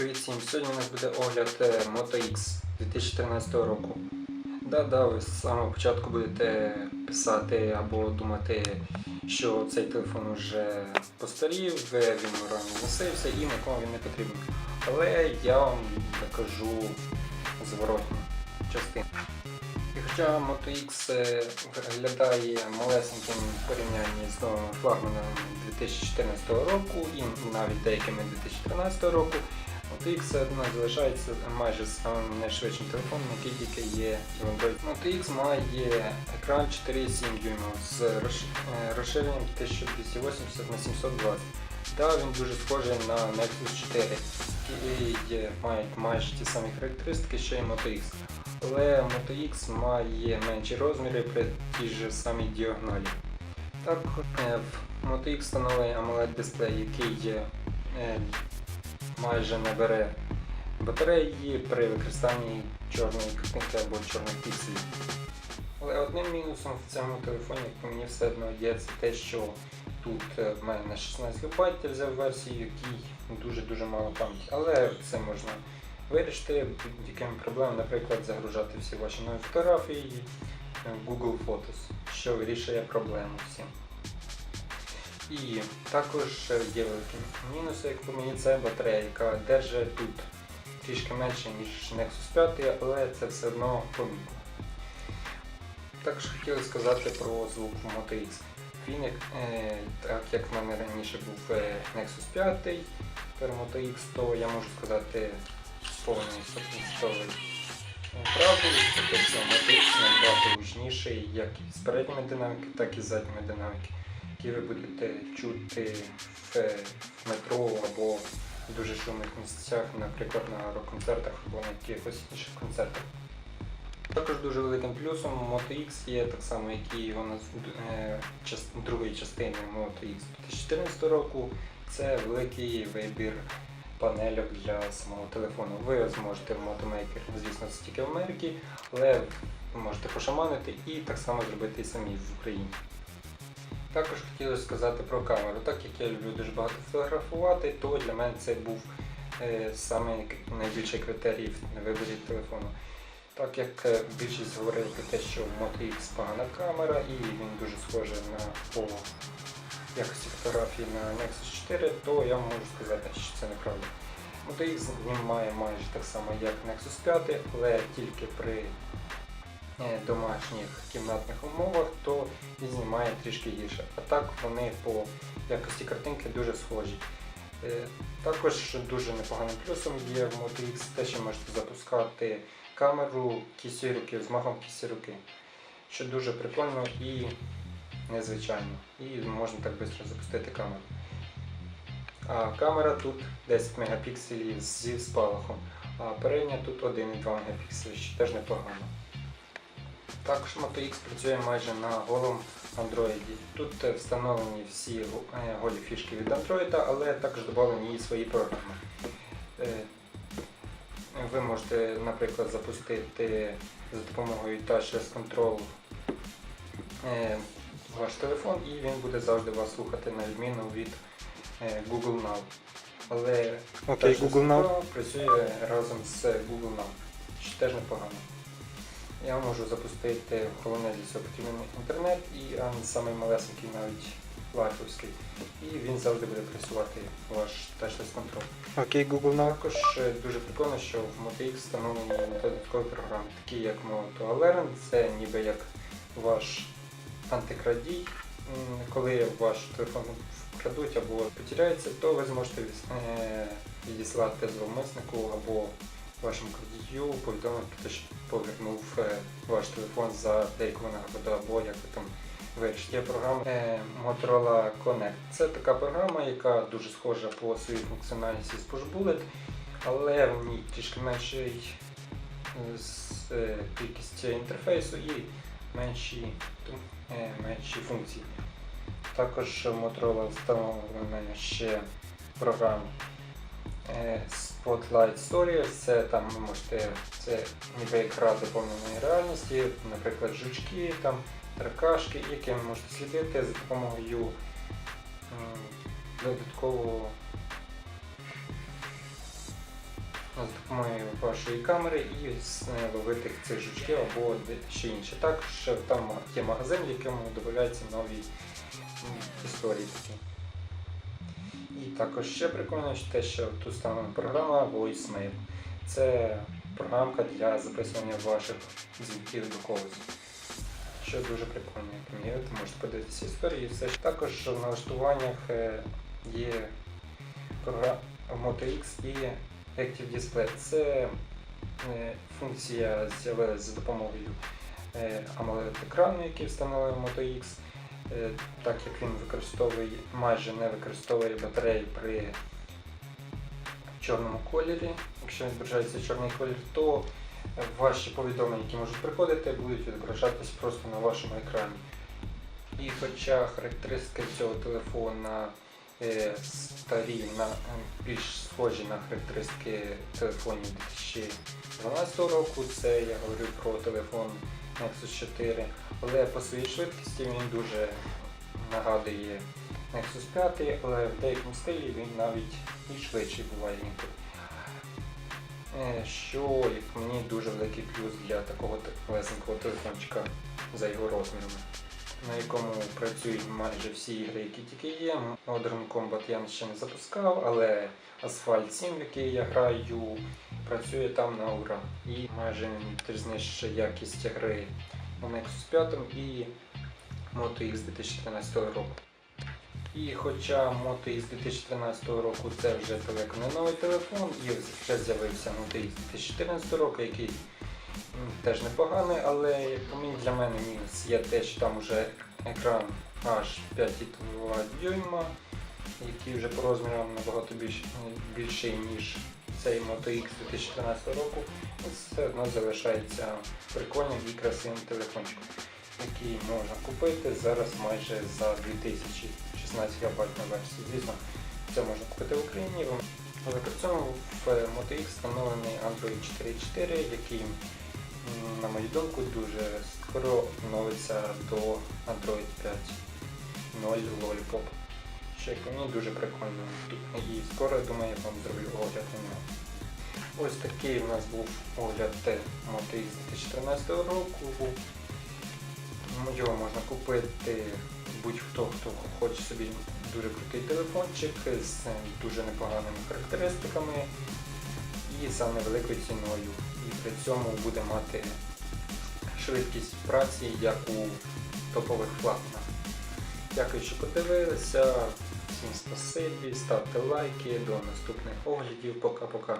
Привіт всім! Сьогодні у нас буде огляд е, Moto X 2013 року. Да-да, ви з самого початку будете писати або думати, що цей телефон вже постарів, е, він рано носився і нікому він не потрібен. Але я вам докажу зворотню частину. І хоча Moto X е, виглядає малесеньким в порівнянні з новими флагманами 2014 року і навіть деякими 2013 року, Moto X залишається майже самим найшвидшим телефоном, який тільки є в Android. Moto X має екран 4,7 дюйма з е, розширенням 1280 на 720. Да, він дуже схожий на Nexus 4, який має майже ті самі характеристики, що і Moto X. Але Moto X має менші розміри при тій ж самій діагоналі. Так, е, в Moto X встановлений AMOLED дисплей, який є, е, майже не бере батареї при використанні чорної картинки або чорних пікселів. Але одним мінусом в цьому телефоні, як мені все одно є, це те, що тут е, в мене на 16 ГБ взяв версію, якій дуже-дуже мало пам'яті. Але це можна вирішити будь-якими проблемами, наприклад, загружати всі ваші нові фотографії в Google Photos, що вирішує проблему всім. І також є великі мінуси, як по мені, це батарея, яка держить тут трішки менше, ніж Nexus 5, але це все одно помітно. Також хотіли сказати про звук в Moto X. Він, е, так як в мене раніше був е, Nexus 5, тепер Moto X, то я можу сказати з повною стовідсотковою правдою, тобто Moto X набагато гучніший як і з передніми динаміки, так і з задніми динаміки, які ви будете чути в, метро або в дуже шумних місцях, наприклад, на рок-концертах або на якихось інших концертах. Також дуже великим плюсом Moto X є так само, як і його е, другої частини Moto X 2014 року. Це великий вибір панельок для самого телефону. Ви зможете в Moto Maker, звісно, це тільки в Америці, але можете пошаманити і так само зробити і самі в Україні. Також хотілося сказати про камеру. Так як я люблю дуже багато фотографувати, то для мене це був е, саме найбільший критерій в виборі телефону. Так як е, більшість говорили про те, що в Moto X погана камера і він дуже схожий на по якості фотографії на Nexus 4, то я можу сказати, що це неправда. Moto X він має майже так само, як Nexus 5, але тільки при домашніх кімнатних умовах, то знімає трішки гірше. А так вони по якості картинки дуже схожі. Е, Також дуже непоганим плюсом є в Moto те, що можете запускати камеру кисті руки, з махом кисті руки, що дуже прикольно і незвичайно. І можна так швидко запустити камеру. А камера тут 10 мегапікселів зі спалахом, а передня тут 1,2 мегапікселі, що теж непогано. Також Moto X працює майже на голому Android. Тут е, встановлені всі е, голі фішки від Android, але також додавлені і свої програми. Е, Ви можете, наприклад, запустити за допомогою Touch Rest Control ваш телефон і він буде завжди вас слухати на відміну від Google Now. Але Rest Google Now. Працює разом з Google Now, що теж непогано. Я можу запустити головне для цього потрібен інтернет і а, самий малесенький навіть лайфовський. І він завжди буде працювати ваш touchless control. Окей, Google Now. Також е, дуже прикольно, що в Moto X встановлені додаткові програми, такі як Moto це ніби як ваш антикрадій. Коли ваш телефон вкрадуть або потеряється, то ви зможете е, відіслати зловмиснику або вашому крадію повідомити, про те, що повернув е, ваш телефон за деяку винагороду або як ви там вирішите. Є програма е, Motorola Connect. Це така програма, яка дуже схожа по своїй функціональності з Push Bullet, але в ній трішки менший е, кількість інтерфейсу і менші, менші функції. Також Motorola встановлена ще програма Spotlight Stories. Це там ви можете, це ніби гра доповненої реальності, наприклад, жучки, там, таркашки, які ви можете слідити за допомогою додаткового з допомогою вашої камери і е, ловити цих жучків або ще інше. Також там є магазин, в якому додаються нові історії такі. І також ще прикольно те, що тут встановлена програма VoiceMail. Це програмка для записування ваших дзвінків до когось. Що дуже прикольно, як мені ви можете подивитися історії. Все також в налаштуваннях е, є програма Moto X і Active Display. Це е, функція з'явилася за допомогою е, AMOLED екрану, який встановив Moto X. Е, Так як він використовує, майже не використовує батареї при чорному кольорі. Якщо відображається чорний колір, то ваші повідомлення, які можуть приходити, будуть відображатись просто на вашому екрані. І хоча характеристики цього телефона е, старі, на, більш схожі на характеристики телефонів 2012 року, це я говорю про телефон Nexus 4, але по своїй швидкості він дуже нагадує Nexus 5, але в деякому стилі він навіть і швидший буває інколи. Е, Що, як мені, дуже великий плюс для такого лесенького телефончика за його розмірами, на якому працюють майже всі ігри, які тільки є. Modern Combat я ще не запускав, але Asphalt 7, в який я граю, працює там на ура. І майже не відрізниш якість гри у Nexus 5 і Moto X 2013 року. І хоча Moto X 2013 року це вже далеко не новий телефон, і вже з'явився Moto X 2014 року, який теж непоганий, але для мене мінус є те, що там вже екран аж 5,2 дюйма, який вже по розмірам набагато більш, більший, ніж цей Moto X 2013 року. Все одно залишається прикольним і красивим телефончиком, який можна купити зараз майже за 2016 ГБ версії. Звісно, це можна купити в Україні, але при цьому в Moto X встановлений Android 4.4, який, на мою думку, дуже скоро оновиться до Android 5.0 Lollipop. Як по мені дуже прикольно. І скоро, я думаю, я вам зроблю огляд на нього. Ось такий у нас був огляд X 2013 року. Його можна купити будь-хто, хто хоче собі дуже крутий телефончик з дуже непоганими характеристиками і за невеликою ціною. І при цьому буде мати швидкість праці, як у топових флагманах. Дякую, що подивилися. Всім спасибі, ставте лайки, до наступних оглядів. Пока-пока.